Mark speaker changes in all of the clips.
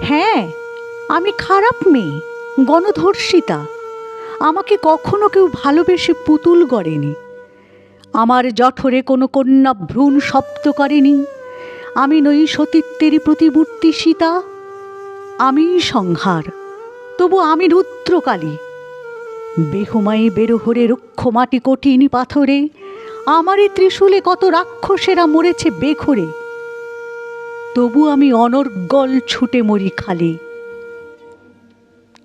Speaker 1: হ্যাঁ আমি খারাপ মেয়ে, গণধর্ষিতা। আমাকে কখনো কেউ ভালোবেসে পুতুল গড়েনি। আমার জঠরে কোনো কন্যা ভ্রূণ শব্দ করেনি। আমি নই সতীত্বেরই প্রতিমূর্তি সীতা। আমি সংহার, তবু আমি রুদ্রকালী। বেহুমাই বেরোহরে রুক্ষ মাটি কঠিন পাথরে। আমারই ত্রিশূলে কত রাক্ষসেরা মরেছে বেঘরে তবু আমি অনর্গল ছুটে মরি খালি।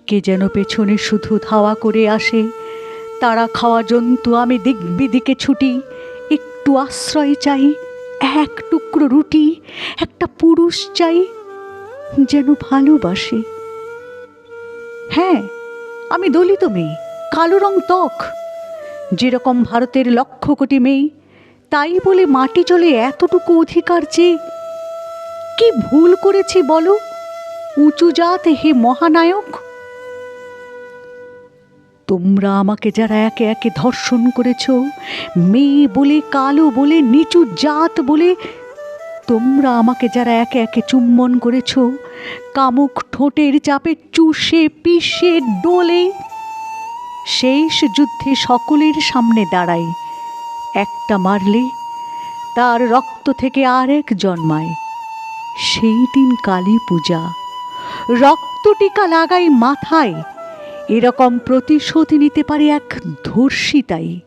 Speaker 1: কে যেন পেছনে শুধু ধাওয়া করে আসে, তারা খাওয়া জন্তু আমি দিক বিদিকে ছুটি, একটু আশ্রয় চাই, এক টুকরো রুটি, একটা পুরুষ চাই, যেন ভালোবাসে। হ্যাঁ আমি দলিত মেয়ে, কালো রং ত্বক। যেরকম ভারতের লক্ষ কোটি মেয়ে, তাই বলে মাটি চলে এতটুকু অধিকার চেয়ে কি ভুল করেছি বলো? উঁচু জাত হে মহানায়ক। তোমরা আমাকে যারা একে একে ধর্ষণ করেছ, মেয়ে বলে, কালো বলে, নিচু জাত বলে, তোমরা আমাকে যারা একে একে চুম্বন করেছ, কামুক ঠোঁটের চাপে, চুষে, পিষে, ডোলে, শেষ যুদ্ধে সকলের সামনে দাঁড়াই একটা মারলে তার রক্ত থেকে আরেক জন্মায়। সেই দিন কালী পূজা। রক্ত টিকা লাগাই মাথায়, এরকম প্রতিশোধ নিতে পারে এক ধর্ষিতাই।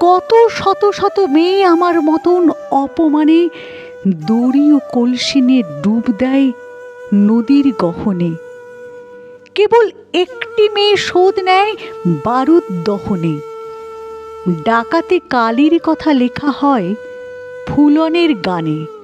Speaker 1: কত শত শত মেয়ে আমার মতন অপমানে দড়ি ও কলসি নিয়ে ডুব দেয় নদীর গহনে। কেবল একটি মেয়ে শোধ নেয় বারুদ দহনে। ডাকাতে কালির কথা লেখা হয় ফুলনের গানে।